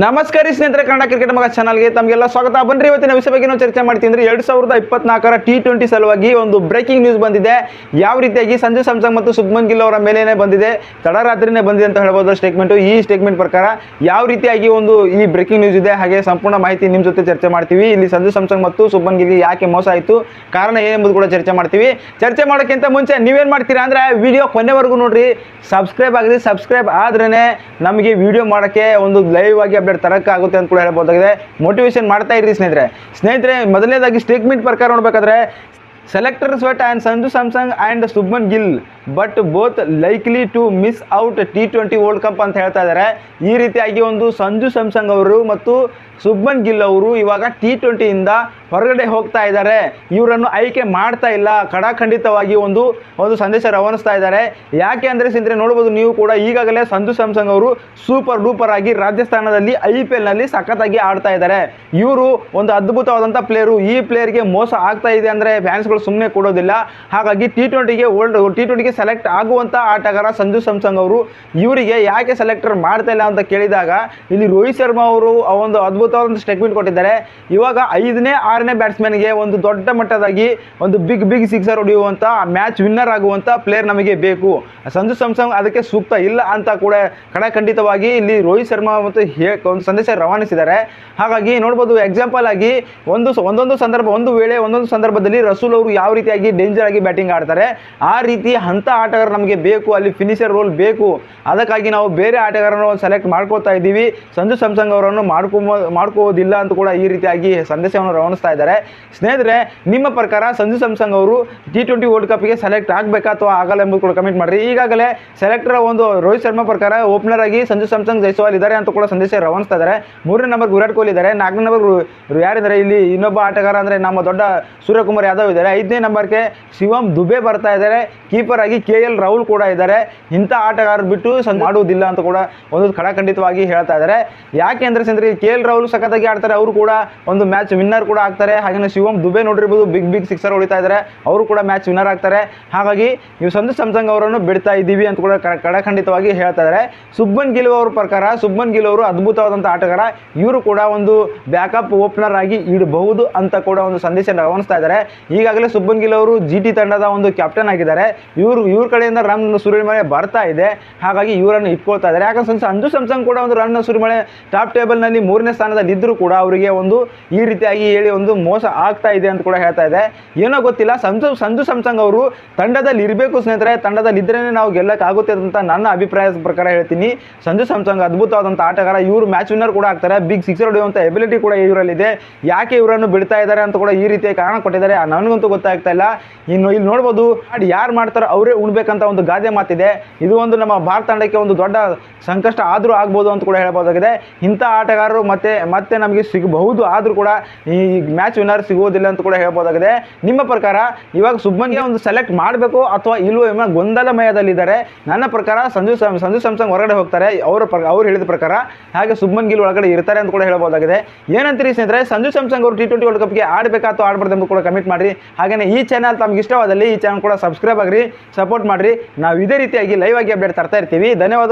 ನಮಸ್ಕಾರ ಸ್ನೇಹಿತರೆ, ಕನ್ನಡ ಕ್ರಿಕೆಟ್ ಮಗ ಚಾನಲ್ಗೆ ತಮಗೆಲ್ಲ ಸ್ವಾಗತ. ಬನ್ರಿ, ಇವತ್ತಿನ ವಿಷಯ ಬಗ್ಗೆ ನಾವು ಚರ್ಚೆ ಮಾಡ್ತೀವಿ ಅಂದ್ರೆ ಎರಡ್ ಸಾವಿರದ ಇಪ್ಪತ್ನಾಲ್ಕರ ಟಿ ಟ್ವೆಂಟಿ ಸಲುವಾಗಿ ಒಂದು ಬ್ರೇಕಿಂಗ್ ನ್ಯೂಸ್ ಬಂದಿದೆ. ಯಾವ ರೀತಿಯಾಗಿ ಸಂಜು ಸ್ಯಾಮ್ಸಂಗ್ ಮತ್ತು ಸುಬ್ಮನ್ ಗಿಲ್ ಅವರ ಮೇಲೇನೆ ಬಂದಿದೆ ತಡರಾತ್ರಿನೇ ಬಂದಿದೆ ಅಂತ ಹೇಳ್ಬೋದು ಸ್ಟೇಟ್ಮೆಂಟು ಈ ಸ್ಟೇಟ್ಮೆಂಟ್ ಪ್ರಕಾರ ಯಾವ ರೀತಿಯಾಗಿ ಒಂದು ಈ ಬ್ರೇಕಿಂಗ್ ನ್ಯೂಸ್ ಇದೆ, ಹಾಗೆ ಸಂಪೂರ್ಣ ಮಾಹಿತಿ ನಿಮ್ಮ ಜೊತೆ ಚರ್ಚೆ ಮಾಡ್ತೀವಿ. ಇಲ್ಲಿ ಸಂಜು ಸ್ಯಾಮ್ಸಂಗ್ ಮತ್ತು ಶುಭ್ಮನ್ ಗಿಲ್ಗೆ ಯಾಕೆ ಮೋಸ ಆಯಿತು, ಕಾರಣ ಏನೆಂಬುದು ಕೂಡ ಚರ್ಚೆ ಮಾಡ್ತೀವಿ. ಚರ್ಚೆ ಮಾಡೋಕ್ಕಿಂತ ಮುಂಚೆ ನೀವೇನು ಮಾಡ್ತೀರಾ ಅಂದರೆ ವಿಡಿಯೋ ಕೊನೆವರೆಗೂ ನೋಡಿರಿ. ಸಬ್ಸ್ಕ್ರೈಬ್ ಆಗಲಿ ಸಬ್ಸ್ಕ್ರೈಬ್ ಆದ್ರೇ ನಮಗೆ ವಿಡಿಯೋ ಮಾಡೋಕ್ಕೆ ಒಂದು ಲೈವ್ ಆಗಿ ಅಪ್ಡೇಟ್ ತರೋಕ್ಕಾಗುತ್ತೆ ಅಂತ ಕೂಡ ಹೇಳ್ಬೋದಾಗಿದೆ. ಮೋಟಿವೇಶನ್ ಮಾಡ್ತಾ ಇರಿ ಸ್ನೇಹಿತರೆ. ಸ್ನೇಹಿತರೆ, ಮೊದಲನೇದಾಗಿ ಸ್ಟೇಟ್ಮೆಂಟ್ ಪ್ರಕಾರ ನೋಡಬೇಕಾದ್ರೆ selector sweat and Sanju Samson and Shubman Gill but both likely to miss out T twenty World Cup ಅಂತ ಹೇಳ್ತಾ ಇದ್ದಾರೆ ಈ ರೀತಿಯಾಗಿ ಒಂದು ಸಂಜು ಸ್ಯಾಮ್ಸಂಗ್ ಅವರು ಮತ್ತು ಸುಬ್ಮನ್ ಗಿಲ್ ಅವರು ಇವಾಗ ಟಿ ಟ್ವೆಂಟಿಯಿಂದ ಹೊರಗಡೆ ಹೋಗ್ತಾ ಇದ್ದಾರೆ. ಇವರನ್ನು ಆಯ್ಕೆ ಮಾಡ್ತಾ ಇಲ್ಲ. ಖಡಾಖಂಡಿತವಾಗಿ ಒಂದು ಒಂದು ಸಂದೇಶ ರವಾನಿಸ್ತಾ ಇದ್ದಾರೆ. ಯಾಕೆ ಅಂದರೆ ಸಿಂದ್ರೆ ನೋಡ್ಬೋದು ನೀವು ಕೂಡ ಈಗಾಗಲೇ ಸಂಜು ಸ್ಯಾಮ್ಸಂಗ್ ಅವರು ಸೂಪರ್ ಡೂಪರ್ ಆಗಿ ರಾಜಸ್ಥಾನದಲ್ಲಿ ಐ ಪಿ ಎಲ್ನಲ್ಲಿ ಸಖತ್ತಾಗಿ ಆಡ್ತಾ ಇದ್ದಾರೆ. ಇವರು ಒಂದು ಅದ್ಭುತವಾದಂಥ ಪ್ಲೇಯರು ಈ ಪ್ಲೇಯರ್ಗೆ ಮೋಸ ಆಗ್ತಾ ಇದೆ ಅಂದರೆ ಫ್ಯಾನ್ಸ್ಗಳು ಸುಮ್ಮನೆ ಕೊಡೋದಿಲ್ಲ. ಹಾಗಾಗಿ ಟಿ ಟ್ವೆಂಟಿಗೆ ವರ್ಲ್ಡ್ ಟಿ ಟ್ವೆಂಟಿಗೆ ಸೆಲೆಕ್ಟ್ ಆಗುವಂಥ ಆಟಗಾರ ಸಂಜು ಸ್ಯಾಮ್ಸಂಗ್ ಅವರು ಇವರಿಗೆ ಯಾಕೆ ಸೆಲೆಕ್ಟರ್ ಮಾಡ್ತಾ ಇಲ್ಲ ಅಂತ ಕೇಳಿದಾಗ, ಇಲ್ಲಿ ರೋಹಿತ್ ಶರ್ಮಾ ಅವರು ಆ ಒಂದು ಅದ್ಭುತವಾದ ಸ್ಟೇಟ್ಮೆಂಟ್ ಕೊಟ್ಟಿದ್ದಾರೆ. ಇವಾಗ ಐದನೇ ಆರನೇ ಬ್ಯಾಟ್ಸ್ಮನ್ಗೆ ಒಂದು ದೊಡ್ಡ ಮಟ್ಟದಾಗಿ ಒಂದು ಬಿಗ್ ಬಿಗ್ ಸಿಕ್ಸರ್ ಹೊಡೆಯುವಂಥ ಮ್ಯಾಚ್ ವಿನ್ನರ್ ಆಗುವಂಥ ಪ್ಲೇಯರ್ ನಮಗೆ ಬೇಕು. ಸಂಜು ಸಂಸಂಗ್ ಅದಕ್ಕೆ ಸೂಕ್ತ ಇಲ್ಲ ಅಂತ ಕೂಡ ಖಡಖಂಡಿತವಾಗಿ ಇಲ್ಲಿ ರೋಹಿತ್ ಶರ್ಮಾ ಮತ್ತು ಹೇ ಒಂದು ಸಂದೇಶ ರವಾನಿಸಿದ್ದಾರೆ. ಹಾಗಾಗಿ ನೋಡ್ಬೋದು ಎಕ್ಸಾಂಪಲ್ ಆಗಿ ಒಂದು ಒಂದೊಂದು ಸಂದರ್ಭ ಒಂದು ವೇಳೆ ಒಂದೊಂದು ಸಂದರ್ಭದಲ್ಲಿ ರಸೂಲ್ ಅವರು ಯಾವ ರೀತಿಯಾಗಿ ಡೇಂಜರ್ ಆಗಿ ಬ್ಯಾಟಿಂಗ್ ಆಡ್ತಾರೆ, ಆ ರೀತಿ ಅಂಥ ಆಟಗಾರ ನಮಗೆ ಬೇಕು, ಅಲ್ಲಿ ಫಿನಿಷರ್ ರೋಲ್ ಬೇಕು. ಅದಕ್ಕಾಗಿ ನಾವು ಬೇರೆ ಆಟಗಾರರನ್ನು ಸೆಲೆಕ್ಟ್ ಮಾಡ್ಕೋತಾ ಇದ್ದೀವಿ. ಸಂಜು ಸಂಸಂಗ್ ಅವರನ್ನು ಮಾಡ್ಕೊ ಮಾಡ್ಕೋದಿಲ್ಲ ಅಂತ ಕೂಡ ಈ ರೀತಿಯಾಗಿ ಸಂದೇಶವನ್ನು ರವಾನಿಸ್ತಾ ಇದ್ದಾರೆ. ಸ್ನೇಹಿತರೆ, ನಿಮ್ಮ ಪ್ರಕಾರ ಸಂಜು ಸ್ಯಾಮ್ಸಂಗ್ ಅವರು ಟಿ ಟ್ವೆಂಟಿ ವರ್ಲ್ಡ್ ಕಪ್ಗೆ ಸೆಲೆಕ್ಟ್ ಆಗಬೇಕಾ ಅಥವಾ ಆಗಲ್ಲ ಎಂಬುದು ಕೂಡ ಕಮೆಂಟ್ ಮಾಡಿರಿ. ಈಗಾಗಲೇ ಸೆಲೆಕ್ಟರ್ ಒಂದು ರೋಹಿತ್ ಶರ್ಮಾ ಪ್ರಕಾರ ಓಪನರ್ ಆಗಿ ಸಂಜು ಸ್ಯಾಮ್ಸಂಗ್ ಜೈಸ್ವಾಲ್ ಇದ್ದಾರೆ ಅಂತ ಕೂಡ ಸಂದೇಶ ರವಾನಿಸ್ತಾ ಇದ್ದಾರೆ. ಮೂರನೇ ನಂಬರ್ ವಿರಾಟ್ ಕೊಹ್ಲಿ ಇದ್ದಾರೆ. ನಾಲ್ಕನೇ ನಂಬರ್ ಯಾರಿದ್ದಾರೆ ಇಲ್ಲಿ ಇನ್ನೊಬ್ಬ ಆಟಗಾರ ಅಂದರೆ ನಮ್ಮ ದೊಡ್ಡ ಸೂರ್ಯಕುಮಾರ್ ಯಾದವ್ ಇದ್ದಾರೆ. ಐದನೇ ನಂಬರ್ಗೆ ಶಿವಂ ದುಬೆ ಬರ್ತಾ ಇದ್ದಾರೆ. ಕೀಪರ್ ಆಗಿ ಕೆ ಎಲ್ ರಾಹುಲ್ ಕೂಡ ಇದ್ದಾರೆ. ಇಂಥ ಆಟಗಾರರು ಬಿಟ್ಟು ಸಂ ಮಾಡುವುದಿಲ್ಲ ಅಂತ ಕೂಡ ಒಂದು ಖಡಾಖಂಡಿತವಾಗಿ ಹೇಳ್ತಾ ಇದ್ದಾರೆ. ಯಾಕೆ ಅಂದರೆ ಸಂದ್ರೆ ಕೆ ಎಲ್ ರಾಹುಲ್ ಸಖತ್ತಾಗಿ ಆಡ್ತಾರೆ. ಅವರು ಕೂಡ ಒಂದು ಮ್ಯಾಚ್ ವಿನ್ನರ್ ಕೂಡ ಆಗ್ತಾರೆ ಹಾಗೆ ಶಿವಮ್ ದುಬೆ ನೋಡಿರ್ಬೋದು ಬಿಗ್ ಬಿಗ್ ಸಿಕ್ಸರ್ ಹೊಡಿತಾ ಇದ್ದಾರೆ ಅವರು ಕೂಡ ಮ್ಯಾಚ್ ವಿನ್ನರ್ ಆಗ್ತಾರೆ. ಹಾಗಾಗಿ ನೀವು ಸಂಜು ಸಂಸಂಗ್ ಅವರನ್ನು ಬಿಡ್ತಾ ಇದ್ದೀವಿ ಅಂತ ಕೂಡ ಕಡಖಂಡಿತವಾಗಿ ಹೇಳ್ತಾ ಇದ್ದಾರೆ ಸುಬ್ಬನ್ ಗಿಲ್ ಅವರ ಪ್ರಕಾರ ಸುಬ್ಬನ್ ಗಿಲ್ ಅವರು ಅದ್ಭುತವಾದಂಥ ಆಟಗಾರ. ಇವರು ಕೂಡ ಒಂದು ಬ್ಯಾಕಪ್ ಓಪನರ್ ಆಗಿ ಇಡಬಹುದು ಅಂತ ಕೂಡ ಒಂದು ಸಂದೇಶ ರವಾನಿಸ್ತಾ ಇದ್ದಾರೆ ಈಗಾಗಲೇ ಸುಬ್ಬನ್ ಗಿಲ್ ಅವರು ಜಿ ಟಿ ತಂಡದ ಒಂದು ಕ್ಯಾಪ್ಟನ್ ಆಗಿದ್ದಾರೆ. ಇವರು, ಇವ್ರ ಕಡೆಯಿಂದ ರನ್ ಸುರಿಮಳೆ ಬರ್ತಾ ಇದೆ. ಹಾಗಾಗಿ ಇವರನ್ನು ಇಟ್ಕೊಳ್ತಾ ಇದ್ದಾರೆ ಯಾಕಂದ್ರೆ ಸಂಜು ಸಂಸಂಗ್ ಕೂಡ ಒಂದು ರನ್ ಸುರಿಮಳೆ ಟಾಪ್ ಟೇಬಲ್ನಲ್ಲಿ ಮೂರನೇ ಸ್ಥಾನದಲ್ಲಿ ಇದ್ದರೂ ಕೂಡ ಅವರಿಗೆ ಒಂದು ಈ ರೀತಿಯಾಗಿ ಹೇಳಿ ಮೋಸ ಆಗ್ತಾ ಇದೆ ಅಂತ ಕೂಡ ಹೇಳ್ತಾ ಇದೆ. ಏನೋ ಗೊತ್ತಿಲ್ಲ, ಸಂಜು ಸಂಜು ಸಂಸಂಗ್ ಅವರು ತಂಡದಲ್ಲಿ ಇರಬೇಕು ಸ್ನೇಹಿತರೆ, ತಂಡದಲ್ಲಿ ಇದ್ರೇ ನಾವು ಗೆಲ್ಲಕ್ಕಾಗುತ್ತೆ ಅಂತ ನನ್ನ ಅಭಿಪ್ರಾಯದ ಪ್ರಕಾರ ಹೇಳ್ತೀನಿ. ಸಂಜು ಸಂಸಂಗ್ ಅದ್ಭುತವಾದಂಥ ಆಟಗಾರ, ಇವರು ಮ್ಯಾಚ್ ವಿನ್ನರ್ ಕೂಡ ಆಗ್ತಾರೆ. ಬಿಗ್ ಸಿಕ್ಸರ್ ಹೊಡೆಯುವಂಥ ಎಬಿಲಿಟಿ ಕೂಡ ಇವರಲ್ಲಿದೆ ಯಾಕೆ ಇವರನ್ನು ಬಿಡ್ತಾ ಇದ್ದಾರೆ ಅಂತ ಕೂಡ ಈ ರೀತಿಯ ಕಾರಣ ಕೊಟ್ಟಿದ್ದಾರೆ ನನಗಂತೂ ಗೊತ್ತಾಗ್ತಾ ಇಲ್ಲ. ಇನ್ನು ಇಲ್ಲಿ ನೋಡ್ಬೋದು ಮಾಡಿ ಯಾರು ಮಾಡ್ತಾರೋ ಅವರೇ ಉಣ್ಬೇಕಂತ ಒಂದು ಗಾದೆ ಮಾತಿದೆ. ಇದು ಒಂದು ನಮ್ಮ ಭಾರತ ತಂಡಕ್ಕೆ ಒಂದು ದೊಡ್ಡ ಸಂಕಷ್ಟ ಆದರೂ ಆಗ್ಬೋದು ಅಂತ ಕೂಡ ಹೇಳ್ಬೋದಾಗಿದೆ. ಇಂಥ ಆಟಗಾರರು ಮತ್ತೆ ಮತ್ತೆ ನಮಗೆ ಸಿಗಬಹುದು ಆದರೂ ಕೂಡ ಈ ಮ್ಯಾಚ್ ವಿನ್ನರ್ ಸಿಗುವುದಿಲ್ಲ ಅಂತ ಕೂಡ ಹೇಳ್ಬೋದಾಗಿದೆ. ನಿಮ್ಮ ಪ್ರಕಾರ ಇವಾಗ ಸುಬ್ಮನ್ಗೆ ಒಂದು ಸೆಲೆಕ್ಟ್ ಮಾಡಬೇಕು ಅಥವಾ ಇಲ್ವೋ ಎಂಬ ಗೊಂದಲಮಯದಲ್ಲಿದ್ದಾರೆ. ನನ್ನ ಪ್ರಕಾರ ಸಂಜು ಸಂಜು ಸ್ಯಾಮ್ಸಂಗ್ ಹೊರಗಡೆ ಹೋಗ್ತಾರೆ. ಅವರ ಪ್ರ, ಅವ್ರು ಹೇಳಿದ ಪ್ರಕಾರ ಹಾಗೆ ಸುಬ್ಮನ್ ಗಿಲ್ ಒಳಗಡೆ ಇರ್ತಾರೆ ಅಂತ ಕೂಡ ಹೇಳ್ಬೋದಾಗಿದೆ. ಏನಂತೀರಿ ಸ್ನೇಹಿತರೆ, ಸಂಜು ಸ್ಯಾಮ್ಸಂಗ್ ಅವರು ಟಿ ಟ್ವೆಂಟಿ ವರ್ಲ್ಡ್ ಕಪ್ಗೆ ಆಡಬೇಕಾ ಅಥವಾ ಆಡಬಾರ್ದು ಅಂತ ಕೂಡ ಕಮೆಂಟ್ ಮಾಡಿರಿ. ಹಾಗೆಯೇ ಈ ಚಾನಲ್ ತಮ್ಗೆ ಇಷ್ಟವಾದಲ್ಲಿ ಈ ಚಾನಲ್ ಕೂಡ ಸಬ್ಸ್ಕ್ರೈಬ್ ಆಗಿರಿ ಸಪೋರ್ಟ್ ಮಾಡಿರಿ. ನಾವು ಇದೇ ರೀತಿಯಾಗಿ ಲೈವ್ ಆಗಿ ಅಪ್ಡೇಟ್ ತರ್ತಾ ಇರ್ತೀವಿ. ಧನ್ಯವಾದ.